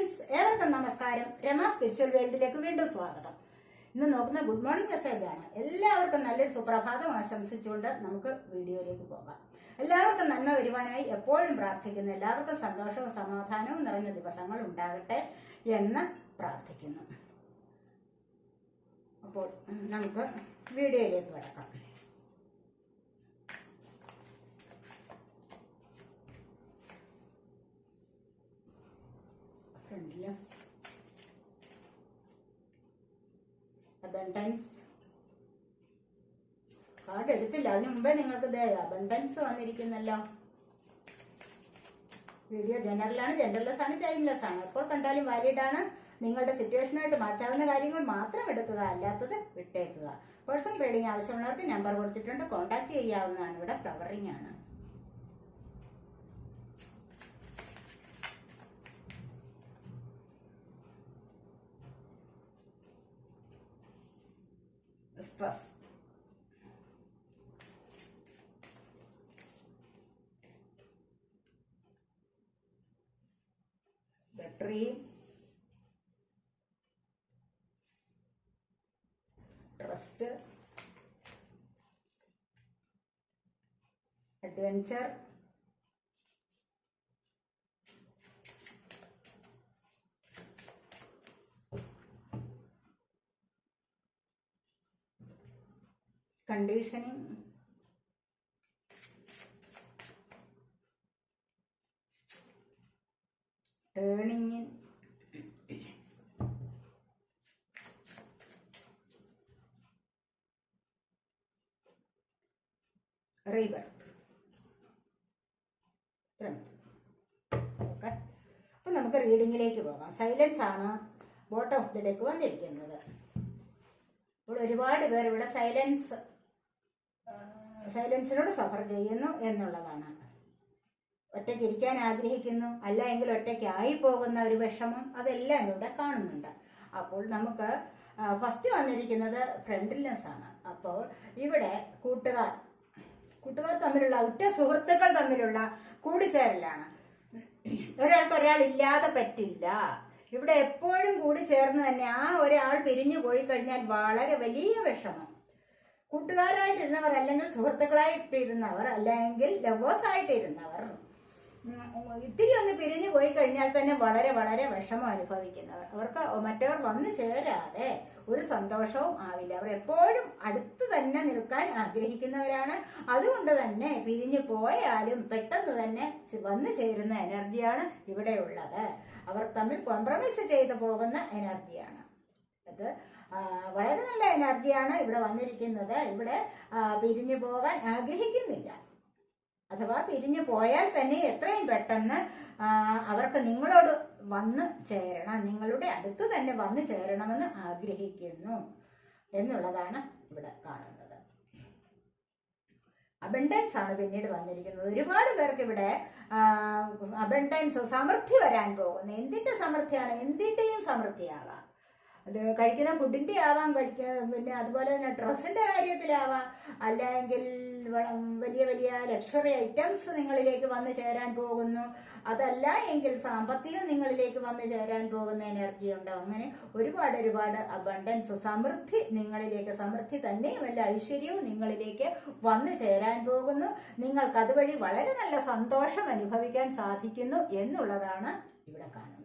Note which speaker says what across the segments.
Speaker 1: Friends ഏവർക്കും നമസ്കാരം. Rama spiritual വേൾഡിലേക്ക് വീണ്ടും സ്വാഗതം. ഇന്ന് നോക്കുന്ന ഗുഡ് മോർണിംഗ് മെസ്സേജ് ആണ്. എല്ലാവർക്കും നല്ലൊരു സുപ്രഭാതം ആശംസിച്ചുകൊണ്ട് നമുക്ക് വീഡിയോയിലേക്ക് പോകാം. എല്ലാവർക്കും നന്മ വരുവാനായി എപ്പോഴും പ്രാർത്ഥിക്കുന്നു. എല്ലാവർക്കും സന്തോഷവും സമാധാനവും നിറഞ്ഞ ദിവസങ്ങൾ ഉണ്ടാകട്ടെ എന്ന് പ്രാർത്ഥിക്കുന്നു. അപ്പോൾ നമുക്ക് വീഡിയോയിലേക്ക് കിടക്കാം. Friendliness, abundance. കാർഡ് എടുത്തില്ല. അതിന് മുമ്പേ നിങ്ങൾക്ക് ദേ അബണ്ടൻസ് വന്നിരിക്കുന്നല്ലോ. വീഡിയോ ജനറലാണ് ജനറൽലെസ് ആണ് ടൈംലെസ് ആണ്. എപ്പോൾ കണ്ടാലും വാലിഡാണ് നിങ്ങളുടെ സിറ്റുവേഷനായിട്ട് മാറ്റാവുന്ന കാര്യങ്ങൾ മാത്രം എടുക്കുക. അല്ലാത്തത് വിട്ടേക്കുക. പേഴ്സൺ റീഡിംഗ് ആവശ്യമുള്ളവർക്ക് നമ്പർ കൊടുത്തിട്ടുണ്ട്. കോൺടാക്ട് ചെയ്യാവുന്നതാണ്. ഇവിടെ ഫ്ലവറിംഗ് ആണ്. Stress battery trust adventure conditioning turning rebirth okay അപ്പം നമുക്ക് റീഡിങ്ങിലേക്ക് പോകാം. സൈലൻസ് ആണ് ബോട്ടം ഓഫ് ദി ഡെക്ക് വന്നിരിക്കുന്നത്. ഇവിടെ ഒരുപാട് പേർ ഇവിടെ സൈലൻസ് സൈലൻസിനോട് സഫർ ചെയ്യുന്നു എന്നുള്ളതാണ്. ഒറ്റയ്ക്ക് ഇരിക്കാൻ ആഗ്രഹിക്കുന്നു അല്ല എങ്കിൽ ഒറ്റയ്ക്കായി പോകുന്ന ഒരു വിഷമം അതെല്ലാം ഇവിടെ കാണുന്നുണ്ട്. അപ്പോൾ നമുക്ക് ഫസ്റ്റ് വന്നിരിക്കുന്നത് ഫ്രണ്ട്ലിനെസ് ആണ്. അപ്പോൾ ഇവിടെ കൂട്ടുകാർ കൂട്ടുകാർ തമ്മിലുള്ള ഉറ്റ സുഹൃത്തുക്കൾ തമ്മിലുള്ള കൂടിച്ചേരലാണ്. ഒരാൾക്ക് ഒരാൾ ഇല്ലാതെ പറ്റില്ല. ഇവിടെ എപ്പോഴും കൂടി ചേർന്ന് തന്നെ ആ ഒരാൾ പിരിഞ്ഞു പോയി കഴിഞ്ഞാൽ വളരെ വലിയ വിഷമം. കൂട്ടുകാരായിട്ടിരുന്നവർ അല്ലെങ്കിൽ സുഹൃത്തുക്കളായിട്ടിരുന്നവർ അല്ലെങ്കിൽ ലവേഴ്സ് ആയിട്ടിരുന്നവർ ഇത്തിരി ഒന്ന് പിരിഞ്ഞു പോയി കഴിഞ്ഞാൽ തന്നെ വളരെ വളരെ വിഷമം അനുഭവിക്കുന്നവർ. അവർക്ക് മറ്റവർ വന്നു ചേരാതെ ഒരു സന്തോഷവും ആവില്ല. അവർ എപ്പോഴും അടുത്ത് തന്നെ നിൽക്കാൻ ആഗ്രഹിക്കുന്നവരാണ്. അതുകൊണ്ട് തന്നെ പിരിഞ്ഞു പോയാലും പെട്ടെന്ന് തന്നെ വന്നു ചേരുന്ന എനർജിയാണ് ഇവിടെ ഉള്ളത് അവർ തമ്മിൽ കോംപ്രമൈസ് ചെയ്തു പോകുന്ന എനർജിയാണ്. അത് വളരെ നല്ല എനർജിയാണ് ഇവിടെ വന്നിരിക്കുന്നത്. ഇവിടെ പിരിഞ്ഞു പോകാൻ ആഗ്രഹിക്കുന്നില്ല. അഥവാ പിരിഞ്ഞു പോയാൽ തന്നെ എത്രയും പെട്ടെന്ന് അവർക്ക് നിങ്ങളോട് വന്ന് ചേരണം. നിങ്ങളുടെ അടുത്ത് തന്നെ വന്ന് ചേരണമെന്ന് ആഗ്രഹിക്കുന്നു എന്നുള്ളതാണ് ഇവിടെ കാണുന്നത്. അബണ്ടൻസ് ആണ് പിന്നീട് വന്നിരിക്കുന്നത്. ഒരുപാട് പേർക്ക് ഇവിടെ അബണ്ടൻസ് സമൃദ്ധി വരാൻ പോകുന്നു. എന്തിന്റെ സമൃദ്ധിയാണ്? എന്തിന്റെയും സമൃദ്ധിയാകാം. അത് കഴിക്കുന്ന ഫുഡിന്റെ ആവാം കഴിക്ക പിന്നെ അതുപോലെ തന്നെ ഡ്രസ്സിന്റെ കാര്യത്തിലാവാം. അല്ലെങ്കിൽ വലിയ വലിയ ലക്ഷറി ഐറ്റംസ് നിങ്ങളിലേക്ക് വന്ന് ചേരാൻ പോകുന്നു. അതല്ല എങ്കിൽ സാമ്പത്തികം നിങ്ങളിലേക്ക് വന്ന് ചേരാൻ പോകുന്ന എനർജി ഉണ്ടാവും അങ്ങനെ ഒരുപാട് ഒരുപാട് അബണ്ടൻസ് സമൃദ്ധി നിങ്ങളിലേക്ക് സമൃദ്ധി തന്നെയും അല്ല ഐശ്വര്യവും നിങ്ങളിലേക്ക് വന്ന് ചേരാൻ പോകുന്നു. നിങ്ങൾക്ക് അതുവഴി വളരെ നല്ല സന്തോഷം അനുഭവിക്കാൻ സാധിക്കുന്നു എന്നുള്ളതാണ് ഇവിടെ കാണുന്നത്.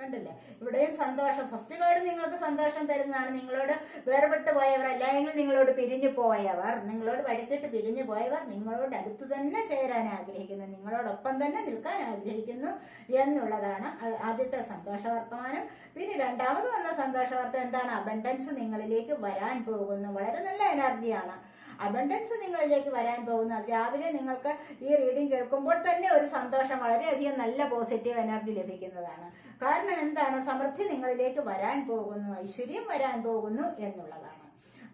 Speaker 1: കണ്ടില്ലേ? ഇവിടെയും സന്തോഷം. ഫസ്റ്റ് കാർഡ് നിങ്ങൾക്ക് സന്തോഷം തരുന്നതാണ്. നിങ്ങളോട് വേർപെട്ട് പോയവർ അല്ലെങ്കിൽ നിങ്ങളോട് പിരിഞ്ഞു പോയവർ നിങ്ങളോട് വഴിക്കിട്ട് പിരിഞ്ഞു പോയവർ നിങ്ങളോട് അടുത്ത് തന്നെ ചേരാൻ ആഗ്രഹിക്കുന്നു. നിങ്ങളോടൊപ്പം തന്നെ നിൽക്കാൻ ആഗ്രഹിക്കുന്നു എന്നുള്ളതാണ് ആദ്യത്തെ സന്തോഷ വർത്തമാനം പിന്നെ രണ്ടാമത് വന്ന സന്തോഷ വാർത്ത എന്താണ്? അബണ്ടൻസ് നിങ്ങളിലേക്ക് വരാൻ പോകുന്നു. വളരെ നല്ല എനർജിയാണ് അബണ്ടൻസ് നിങ്ങളിലേക്ക് വരാൻ പോകുന്നു. അത് രാവിലെ നിങ്ങൾക്ക് ഈ റീഡിംഗ് കേൾക്കുമ്പോൾ തന്നെ ഒരു സന്തോഷം വളരെയധികം നല്ല പോസിറ്റീവ് എനർജി ലഭിക്കുന്നതാണ്. കാരണം എന്താണ്? സമൃദ്ധി നിങ്ങളിലേക്ക് വരാൻ പോകുന്നു ഐശ്വര്യം വരാൻ പോകുന്നു എന്നുള്ളതാണ്.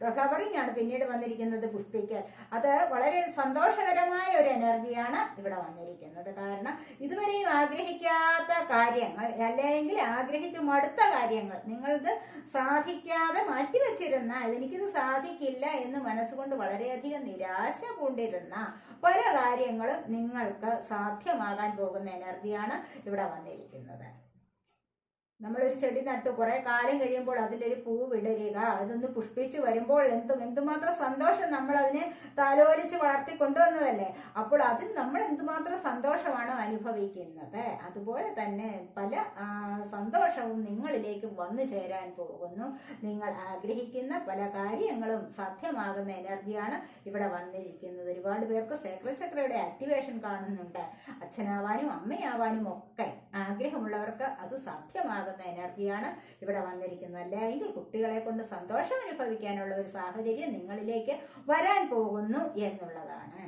Speaker 1: ഫ്ലവറിംഗ് ആണ് പിന്നീട് വന്നിരിക്കുന്നത് പുഷ്പിക്ക്. അത് വളരെ സന്തോഷകരമായ ഒരു എനർജിയാണ് ഇവിടെ വന്നിരിക്കുന്നത്. കാരണം ഇതുവരെയും ആഗ്രഹിക്കാത്ത കാര്യങ്ങൾ അല്ലെങ്കിൽ ആഗ്രഹിച്ചു മടുത്ത കാര്യങ്ങൾ നിങ്ങളിത് സാധിക്കാതെ മാറ്റിവെച്ചിരുന്ന ഇതെനിക്കിത് സാധിക്കില്ല എന്ന് മനസ്സുകൊണ്ട് വളരെയധികം നിരാശ കൊണ്ടിരുന്ന പല കാര്യങ്ങളും നിങ്ങൾക്ക് സാധ്യമാകാൻ പോകുന്ന എനർജിയാണ് ഇവിടെ വന്നിരിക്കുന്നത്. നമ്മളൊരു ചെടി നട്ടു കുറെ കാലം കഴിയുമ്പോൾ അതിലൊരു പൂ വിടരുക. അതൊന്ന് പുഷ്പിച്ച് വരുമ്പോൾ എന്തും എന്തുമാത്രം സന്തോഷം നമ്മൾ അതിനെ താലോലിച്ച് വളർത്തി കൊണ്ടുവന്നതല്ലേ അപ്പോൾ അതിൽ നമ്മൾ എന്തുമാത്രം സന്തോഷമാണ് അനുഭവിക്കുന്നത്? അതുപോലെ തന്നെ പല സന്തോഷവും നിങ്ങളിലേക്ക് വന്നു ചേരാൻ പോകുന്നു. നിങ്ങൾ ആഗ്രഹിക്കുന്ന പല കാര്യങ്ങളും സാധ്യമാകുന്ന എനർജിയാണ് ഇവിടെ വന്നിരിക്കുന്നത്. ഒരുപാട് പേർക്ക് സേക്രചക്രയുടെ ആക്ടിവേഷൻ കാണുന്നുണ്ട്. അച്ഛനാവാനും അമ്മയാവാനും ഒക്കെ ആഗ്രഹമുള്ളവർക്ക് അത് സാധ്യമാകുന്ന എനർജിയാണ് ഇവിടെ വന്നിരിക്കുന്നത്. അല്ലെങ്കിൽ കുട്ടികളെ കൊണ്ട് സന്തോഷം അനുഭവിക്കാനുള്ള ഒരു സാഹചര്യം നിങ്ങളിലേക്ക് വരാൻ പോകുന്നു എന്നുള്ളതാണ്.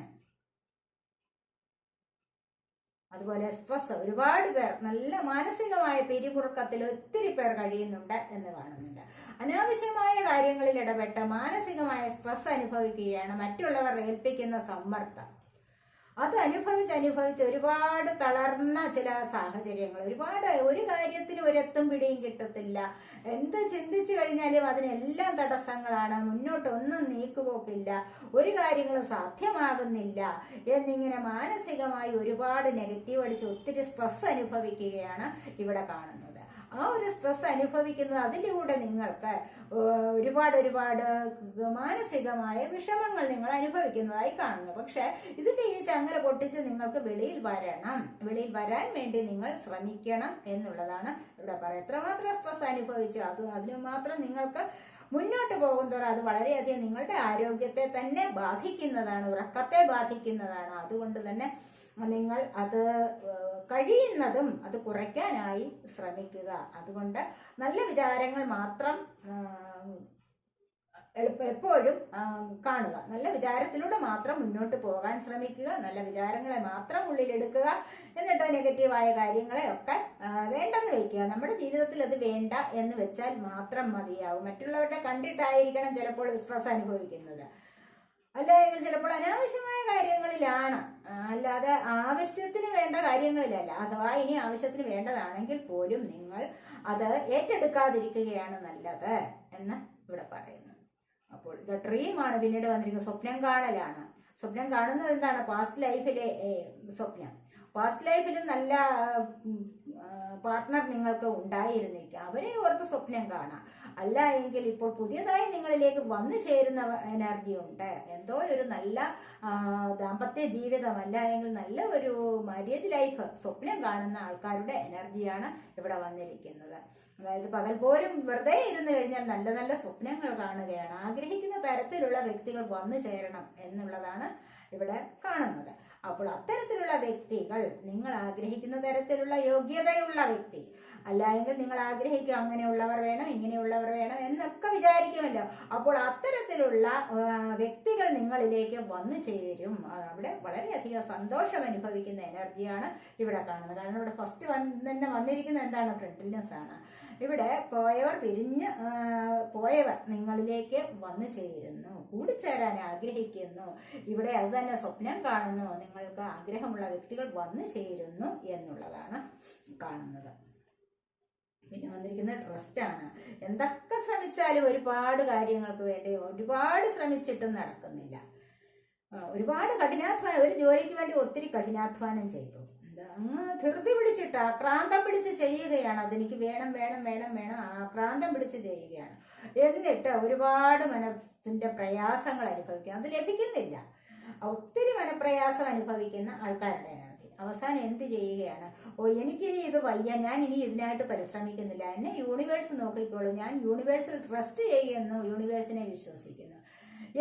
Speaker 1: അതുപോലെ സ്ട്രെസ് ഒരുപാട് പേർ നല്ല മാനസികമായ പിരിമുറുക്കത്തിൽ ഒത്തിരി പേർ കഴിയുന്നുണ്ട് എന്ന് കാണുന്നുണ്ട്. അനാവശ്യമായ കാര്യങ്ങളിൽ ഇടപെട്ട് മാനസികമായ സ്ട്രെസ് അനുഭവിക്കുകയാണ് മറ്റുള്ളവർ ഏൽപ്പിക്കുന്ന സമ്മർദ്ദം. അത് അനുഭവിച്ച് അനുഭവിച്ച് ഒരുപാട് തളർന്ന ചില സാഹചര്യങ്ങൾ. ഒരുപാട് ഒരു കാര്യത്തിന് ഒരെത്തും പിടിയും കിട്ടത്തില്ല. എന്ത് ചിന്തിച്ചു കഴിഞ്ഞാലും അതിനെല്ലാം തടസ്സങ്ങളാണ്. മുന്നോട്ട് ഒന്നും നീക്കുപോക്കില്ല. ഒരു കാര്യങ്ങളും സാധ്യമാകുന്നില്ല. എന്നിങ്ങനെ മാനസികമായി ഒരുപാട് നെഗറ്റീവ് അടിച്ച് ഒത്തിരി സ്ട്രെസ് അനുഭവിക്കുകയാണ് ഇവിടെ കാണുന്നത്. ആ ഒരു സ്ട്രെസ് അനുഭവിക്കുന്നത് അതിലൂടെ നിങ്ങൾക്ക് ഒരുപാട് ഒരുപാട് മാനസികമായ വിഷമങ്ങൾ നിങ്ങൾ അനുഭവിക്കുന്നതായി കാണുന്നു. പക്ഷെ ഇതിന്റെ ഈ ചങ്ങല പൊട്ടിച്ച് നിങ്ങൾക്ക് വെളിയിൽ വരണം. വെളിയിൽ വരാൻ വേണ്ടി നിങ്ങൾ ശ്രമിക്കണം എന്നുള്ളതാണ് ഇവിടെ പറയുക എത്രമാത്രം സ്ട്രെസ് അനുഭവിച്ചു അത് അതിന് മാത്രം നിങ്ങൾക്ക് മുന്നോട്ട് പോകും പോകുന്നതോറും അത് വളരെയധികം നിങ്ങളുടെ ആരോഗ്യത്തെ തന്നെ ബാധിക്കുന്നതാണ് ഉറക്കത്തെ ബാധിക്കുന്നതാണ്. അതുകൊണ്ട് തന്നെ നിങ്ങൾ അത് കഴിയുന്നതും അത് കുറയ്ക്കാനായി ശ്രമിക്കുക. അതുകൊണ്ട് നല്ല വിചാരങ്ങൾ മാത്രം എപ്പോഴും കാണുക. നല്ല വിചാരത്തിലൂടെ മാത്രം മുന്നോട്ട് പോകാൻ ശ്രമിക്കുക. നല്ല വിചാരങ്ങളെ മാത്രം ഉള്ളിലെടുക്കുക. എന്നിട്ട് നെഗറ്റീവായ കാര്യങ്ങളെ ഒക്കെ വേണ്ടെന്ന് വയ്ക്കുക നമ്മുടെ ജീവിതത്തിൽ അത് വേണ്ട എന്ന് വെച്ചാൽ മാത്രം മതിയാവും. മറ്റുള്ളവരുടെ കണ്ടിട്ടായിരിക്കണം ചിലപ്പോൾ സ്ട്രെസ് അനുഭവിക്കുന്നത്. അല്ലെങ്കിൽ ചിലപ്പോൾ അനാവശ്യമായ കാര്യങ്ങളിലാണ്. അല്ലാതെ ആവശ്യത്തിന് വേണ്ട കാര്യങ്ങളിലല്ല. അഥവാ ഇനി ആവശ്യത്തിന് വേണ്ടതാണെങ്കിൽ പോലും നിങ്ങൾ അത് ഏറ്റെടുക്കാതിരിക്കുകയാണ് നല്ലത് എന്ന് ഇവിടെ പറയുന്നു. അപ്പോൾ ദ ഡ്രീമാണ് പിന്നീട് വന്നിരിക്കുന്നത് സ്വപ്നം കാണലാണ്. സ്വപ്നം കാണുന്നത് എന്താണ്? പാസ്റ്റ് ലൈഫിലെ സ്വപ്നം. പാസ്റ്റ് ലൈഫിൽ നല്ല പാർട്ട്ണർ നിങ്ങൾക്ക് ഉണ്ടായിരുന്നിരിക്കാം അവരെ ഓർത്ത് സ്വപ്നം കാണാം. അല്ല എങ്കിൽ ഇപ്പോൾ പുതിയതായി നിങ്ങളിലേക്ക് വന്നു ചേരുന്ന എനർജി ഉണ്ട്. എന്തോ ഒരു നല്ല ദാമ്പത്യ ജീവിതം അല്ല എങ്കിൽ നല്ല ഒരു മാര്യേജ് ലൈഫ് സ്വപ്നം കാണുന്ന ആൾക്കാരുടെ എനർജിയാണ് ഇവിടെ വന്നിരിക്കുന്നത്. അതായത് പകൽ പോലും വെറുതെ ഇരുന്ന് കഴിഞ്ഞാൽ നല്ല നല്ല സ്വപ്നങ്ങൾ കാണുകയാണ്. ആഗ്രഹിക്കുന്ന തരത്തിലുള്ള വ്യക്തികൾ വന്നു ചേരണം എന്നുള്ളതാണ് ഇവിടെ കാണുന്നത്. അപ്പോൾ അത്തരത്തിലുള്ള വ്യക്തികൾ നിങ്ങൾ ആഗ്രഹിക്കുന്ന തരത്തിലുള്ള യോഗ്യതയുള്ള വ്യക്തി അല്ല എങ്കിൽ നിങ്ങൾ ആഗ്രഹിക്കുക അങ്ങനെയുള്ളവർ വേണം ഇങ്ങനെയുള്ളവർ വേണം എന്നൊക്കെ വിചാരിക്കുമല്ലോ. അപ്പോൾ അത്തരത്തിലുള്ള വ്യക്തികൾ നിങ്ങളിലേക്ക് വന്നു ചേരും. അവിടെ വളരെയധികം സന്തോഷം അനുഭവിക്കുന്ന എനർജിയാണ് ഇവിടെ കാണുന്നത്. കാരണം ഇവിടെ ഫസ്റ്റ് തന്നെ വന്നിരിക്കുന്നത് എന്താണ്? ഫ്രണ്ട്ലിനെസ് ആണ്. ഇവിടെ പോയവർ പിരിഞ്ഞ് പോയവർ നിങ്ങളിലേക്ക് വന്നു ചേരുന്നു കൂടിച്ചേരാൻ ആഗ്രഹിക്കുന്നു. ഇവിടെ അത് തന്നെ സ്വപ്നം കാണുന്നു. നിങ്ങൾക്ക് ആഗ്രഹമുള്ള വ്യക്തികൾ വന്നു ചേരുന്നു എന്നുള്ളതാണ് കാണുന്നത്. പിന്നെ വന്നിരിക്കുന്ന ട്രസ്റ്റാണ് എന്തൊക്കെ ശ്രമിച്ചാലും ഒരുപാട് കാര്യങ്ങൾക്ക് വേണ്ടി ഒരുപാട് ശ്രമിച്ചിട്ടും നടക്കുന്നില്ല. ഒരുപാട് കഠിനാധ്വാനം ഒരു ജോലിക്ക് വേണ്ടി ഒത്തിരി കഠിനാധ്വാനം ചെയ്തു. അങ്ങ് ധൃതി പിടിച്ചിട്ട് ആക്രാന്തം പിടിച്ച് ചെയ്യുകയാണ്. അതെനിക്ക് വേണം വേണം വേണം വേണം. ആക്രാന്തം പിടിച്ച് ചെയ്യുകയാണ്. എന്നിട്ട് ഒരുപാട് മനസ്സിന്റെ പ്രയാസങ്ങൾ അനുഭവിക്കുക. അത് ലഭിക്കുന്നില്ല. ഒത്തിരി മനപ്രയാസം അനുഭവിക്കുന്ന ആൾക്കാരുടെ അവസാനം എന്ത് ചെയ്യുകയാണ്? ഓ എനിക്കിനി ഇത് വയ്യ. ഞാൻ ഇനി ഇതിനായിട്ട് പരിശ്രമിക്കുന്നില്ല. എന്നെ യൂണിവേഴ്സ് നോക്കിക്കോളൂ. ഞാൻ യൂണിവേഴ്സിൽ ട്രസ്റ്റ് ചെയ്യുന്നു. യൂണിവേഴ്സിനെ വിശ്വസിക്കുന്നു.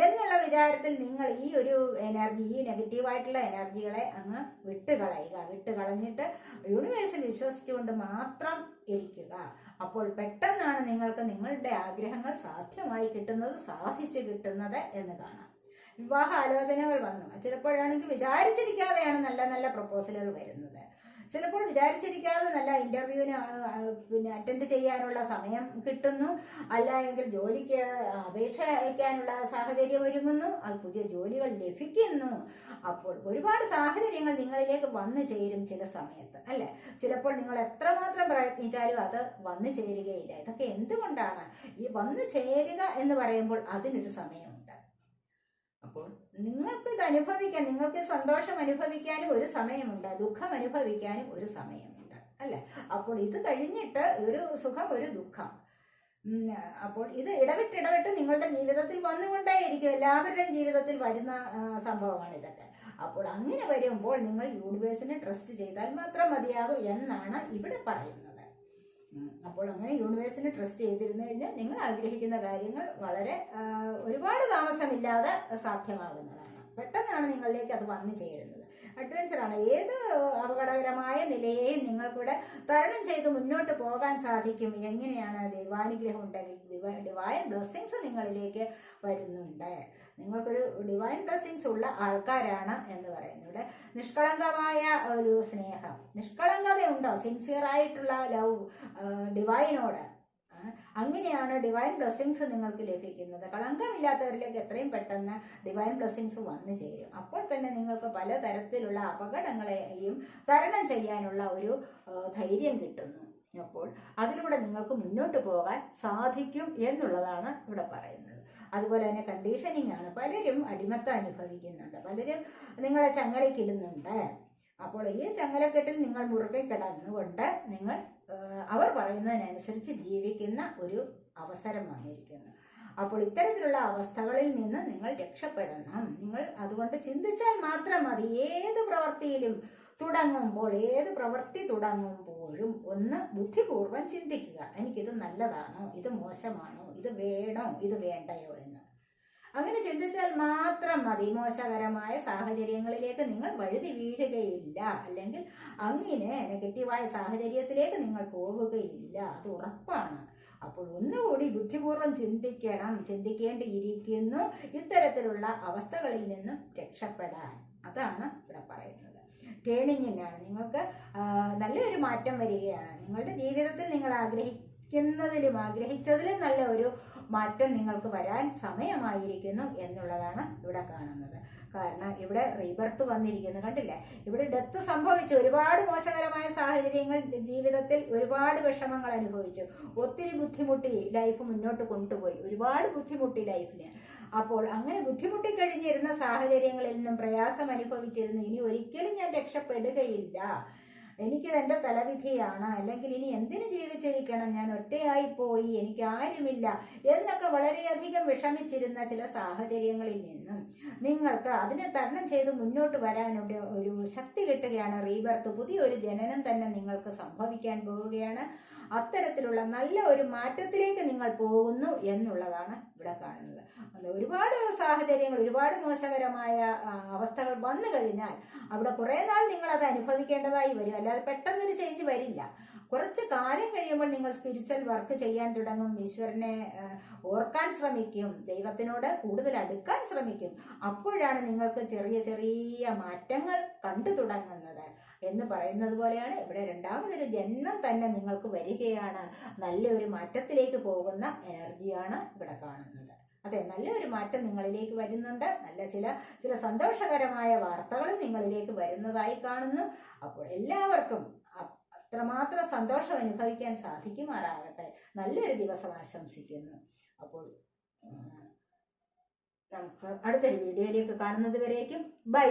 Speaker 1: എന്നുള്ള വിചാരത്തിൽ നിങ്ങൾ ഈ ഒരു എനർജി ഈ നെഗറ്റീവായിട്ടുള്ള എനർജികളെ അങ്ങ് വിട്ടുകളയുക. വിട്ടുകളഞ്ഞിട്ട് യൂണിവേഴ്സിൽ വിശ്വസിച്ചുകൊണ്ട് മാത്രം ഇരിക്കുക. അപ്പോൾ പെട്ടെന്നാണ് നിങ്ങൾക്ക് നിങ്ങളുടെ ആഗ്രഹങ്ങൾ സാധ്യമായി കിട്ടുന്നത് സാധിച്ചു കിട്ടുന്നത് എന്ന് കാണാം. വിവാഹ ആലോചനകൾ വന്നു. ചിലപ്പോഴാണെങ്കിൽ വിചാരിച്ചിരിക്കാതെയാണ് നല്ല നല്ല പ്രപ്പോസലുകൾ വരുന്നത്. ചിലപ്പോൾ വിചാരിച്ചിരിക്കാതെ നല്ല ഇന്റർവ്യൂവിന് പിന്നെ അറ്റൻഡ് ചെയ്യാനുള്ള സമയം കിട്ടുന്നു. അല്ല എങ്കിൽ ജോലിക്ക് അപേക്ഷ അയക്കാനുള്ള സാഹചര്യം ഒരുങ്ങുന്നു. അത് പുതിയ ജോലികൾ ലഭിക്കുന്നു. അപ്പോൾ ഒരുപാട് സാഹചര്യങ്ങൾ നിങ്ങളിലേക്ക് വന്നു ചേരും ചില സമയത്ത് അല്ലേ? ചിലപ്പോൾ നിങ്ങൾ എത്രമാത്രം പ്രയത്നിച്ചാലും അത് വന്നു ചേരുകയില്ല. ഇതൊക്കെ എന്തുകൊണ്ടാണ്? ഈ വന്നു ചേരുക എന്ന് പറയുമ്പോൾ അതിനൊരു സമയമുണ്ട്. അപ്പോൾ നിങ്ങൾക്ക് ഇത് അനുഭവിക്കാൻ നിങ്ങൾക്ക് സന്തോഷം അനുഭവിക്കാനും ഒരു സമയമുണ്ട് ദുഃഖം അനുഭവിക്കാനും ഒരു സമയമുണ്ട് അല്ലെ? അപ്പോൾ ഇത് കഴിഞ്ഞിട്ട് ഒരു സുഖം ഒരു ദുഃഖം. അപ്പോൾ ഇത് ഇടവിട്ട് ഇടവിട്ട് നിങ്ങളുടെ ജീവിതത്തിൽ വന്നുകൊണ്ടേയിരിക്കും എല്ലാവരുടെയും ജീവിതത്തിൽ വരുന്ന സംഭവമാണ് ഇതൊക്കെ അപ്പോൾ അങ്ങനെ വരുമ്പോൾ നിങ്ങൾ യൂണിവേഴ്സിനെ ട്രസ്റ്റ് ചെയ്താൽ മാത്രം മതിയാകും എന്നാണ് ഇവിടെ പറയുന്നത്. അപ്പോൾ അങ്ങനെ യൂണിവേഴ്സിനെ ട്രസ്റ്റ് ചെയ്തിരുന്നു കഴിഞ്ഞാൽ നിങ്ങൾ ആഗ്രഹിക്കുന്ന കാര്യങ്ങൾ വളരെ ഒരുപാട് താമസമില്ലാതെ സാധ്യമാകുന്നതാണ്. പെട്ടെന്നാണ് നിങ്ങളിലേക്ക് അത് വന്നു ചേരുന്നത്. അഡ്വഞ്ചറാണ് ഏത് അപകടകരമായ നിലയെയും നിങ്ങൾക്കിവിടെ തരണം ചെയ്ത് മുന്നോട്ട് പോകാൻ സാധിക്കും? എങ്ങനെയാണ് ദൈവാനുഗ്രഹം ഉണ്ടെങ്കിൽ ഡിവൈ- ഡിവൈൻ ബ്ലെസ്സിങ്സ് നിങ്ങളിലേക്ക് വരുന്നുണ്ട്? നിങ്ങൾക്കൊരു ഡിവൈൻ ബ്ലെസ്സിങ്സ് ഉള്ള ആൾക്കാരാണ് എന്ന് പറയുന്നത് നിഷ്കളങ്കമായ ഒരു സ്നേഹം. നിഷ്കളങ്കതയുണ്ടോ? സിൻസിയർ ആയിട്ടുള്ള ലവ് ഡിവൈനോട് അങ്ങനെയാണ് ഡിവൈൻ ബ്ലെസ്സിങ്സ് നിങ്ങൾക്ക് ലഭിക്കുന്നത്. കളങ്കമില്ലാത്തവരിലേക്ക് എത്രയും പെട്ടെന്ന് ഡിവൈൻ ബ്ലെസ്സിങ്സ് വന്നു ചേരും. അപ്പോൾ തന്നെ നിങ്ങൾക്ക് പലതരത്തിലുള്ള അപകടങ്ങളെയും തരണം ചെയ്യാനുള്ള ഒരു ധൈര്യം കിട്ടുന്നു. അപ്പോൾ അതിലൂടെ നിങ്ങൾക്ക് മുന്നോട്ട് പോകാൻ സാധിക്കും എന്നുള്ളതാണ് ഇവിടെ പറയുന്നത്. അതുപോലെ തന്നെ കണ്ടീഷനിങ് ആണ് പലരും അടിമത്തം അനുഭവിക്കുന്നുണ്ട്. പലരും നിങ്ങളെ ചങ്ങലക്കിടുന്നുണ്ട് അപ്പോൾ ഈ ചങ്ങലക്കെട്ടിൽ നിങ്ങൾ മുറുകെ കിടന്നുകൊണ്ട് നിങ്ങൾ അവർ പറയുന്നതിനനുസരിച്ച് ജീവിക്കുന്ന ഒരു അവസരം വന്നിരിക്കുന്നു അപ്പോൾ ഇത്തരത്തിലുള്ള അവസ്ഥകളിൽ നിന്ന് നിങ്ങൾ രക്ഷപ്പെടണം. നിങ്ങൾ അതുകൊണ്ട് ചിന്തിച്ചാൽ മാത്രം മതി. ഏത് പ്രവൃത്തിയിലും തുടങ്ങുമ്പോൾ ഏത് പ്രവൃത്തി തുടങ്ങുമ്പോഴും ഒന്ന് ബുദ്ധിപൂർവം ചിന്തിക്കുക. എനിക്കിത് നല്ലതാണോ? ഇത് മോശമാണോ? ഇത് വേണോ ഇത് വേണ്ടയോ എന്ന്. അങ്ങനെ ചിന്തിച്ചാൽ മാത്രം മതി. മോശകരമായ സാഹചര്യങ്ങളിലേക്ക് നിങ്ങൾ വഴുതി വീഴുകയില്ല. അല്ലെങ്കിൽ അങ്ങനെ നെഗറ്റീവായ സാഹചര്യത്തിലേക്ക് നിങ്ങൾ പോവുകയില്ല അത് ഉറപ്പാണ്. അപ്പോൾ ഒന്നുകൂടി ബുദ്ധിപൂർവം ചിന്തിക്കണം. ചിന്തിക്കേണ്ടിയിരിക്കുന്നു. ഇത്തരത്തിലുള്ള അവസ്ഥകളിൽ നിന്നും രക്ഷപ്പെടാൻ. അതാണ് ഇവിടെ പറയുന്നത്. ടേണിങ്ങിനാണ് നിങ്ങൾക്ക് നല്ലൊരു മാറ്റം വരികയാണ്. നിങ്ങളുടെ ജീവിതത്തിൽ നിങ്ങൾ ആഗ്രഹിക്കുന്നതിലും ആഗ്രഹിച്ചതിലും നല്ല ഒരു മാറ്റം നിങ്ങൾക്ക് വരാൻ സമയമായിരിക്കുന്നു എന്നുള്ളതാണ് ഇവിടെ കാണുന്നത്. കാരണം ഇവിടെ റീബർത്ത് വന്നിരിക്കുന്നു. കണ്ടില്ലേ? ഇവിടെ ഡെത്ത് സംഭവിച്ചു. ഒരുപാട് മോശകരമായ സാഹചര്യങ്ങൾ ജീവിതത്തിൽ ഒരുപാട് വിഷമങ്ങൾ അനുഭവിച്ചു. ഒത്തിരി ബുദ്ധിമുട്ടി ലൈഫ് മുന്നോട്ട് കൊണ്ടുപോയി. ഒരുപാട് ബുദ്ധിമുട്ടി ലൈഫിന് അപ്പോൾ അങ്ങനെ ബുദ്ധിമുട്ടി കഴിഞ്ഞിരുന്ന സാഹചര്യങ്ങളിൽ നിന്നും പ്രയാസം അനുഭവിച്ചിരുന്നു. ഇനി ഒരിക്കലും ഞാൻ രക്ഷപ്പെടുകയില്ല. എനിക്ക് എന്റെ തലവിധിയാണ്. അല്ലെങ്കിൽ ഇനി എന്തിനു ജീവിച്ചിരിക്കണം? ഞാൻ ഒറ്റയായി പോയി എനിക്ക് ആരുമില്ല എന്നൊക്കെ വളരെയധികം വിഷമിച്ചിരുന്ന ചില സാഹചര്യങ്ങളിൽ നിന്നും നിങ്ങൾക്ക് അതിനെ തരണം ചെയ്ത് മുന്നോട്ട് വരാനുള്ള ഒരു ശക്തി കിട്ടുകയാണ്. റീബർത്ത് പുതിയൊരു ജനനം തന്നെ നിങ്ങൾക്ക് സംഭവിക്കാൻ പോവുകയാണ്. അത്തരത്തിലുള്ള നല്ല ഒരു മാറ്റത്തിലേക്ക് നിങ്ങൾ പോകുന്നു എന്നുള്ളതാണ് ഇവിടെ ഒരുപാട് സാഹചര്യങ്ങൾ ഒരുപാട് മോശകരമായ അവസ്ഥകൾ വന്നു കഴിഞ്ഞാൽ അവിടെ കുറേ നാൾ നിങ്ങൾ അത് അനുഭവിക്കേണ്ടതായി വരും. അല്ലാതെ പെട്ടെന്നൊരു ചേഞ്ച് വരില്ല. കുറച്ച് കാലം കഴിയുമ്പോൾ നിങ്ങൾ സ്പിരിച്വൽ വർക്ക് ചെയ്യാൻ തുടങ്ങും. ഈശ്വരനെ ഓർക്കാൻ ശ്രമിക്കും. ദൈവത്തിനോട് കൂടുതൽ അടുക്കാൻ ശ്രമിക്കും. അപ്പോഴാണ് നിങ്ങൾക്ക് ചെറിയ ചെറിയ മാറ്റങ്ങൾ കണ്ടു തുടങ്ങുന്നത് എന്ന് പറയുന്നത് പോലെയാണ് ഇവിടെ രണ്ടാമതൊരു ജന്മം തന്നെ നിങ്ങൾക്ക് വരികയാണ്. നല്ലൊരു മാറ്റത്തിലേക്ക് പോകുന്ന എനർജിയാണ് ഇവിടെ കാണുന്നത്. അതെ നല്ലൊരു മാറ്റം നിങ്ങളിലേക്ക് വരുന്നുണ്ട്. നല്ല ചില ചില സന്തോഷകരമായ വാർത്തകളും നിങ്ങളിലേക്ക് വരുന്നതായി കാണുന്നു. അപ്പോൾ എല്ലാവർക്കും അത്രമാത്രം സന്തോഷം അനുഭവിക്കാൻ സാധിക്കുമാറാകട്ടെ. നല്ലൊരു ദിവസം ആശംസിക്കുന്നു. അപ്പോൾ നമുക്ക് അടുത്തൊരു വീഡിയോയിലേക്ക് കാണുന്നത് വരേക്കും. ബൈ.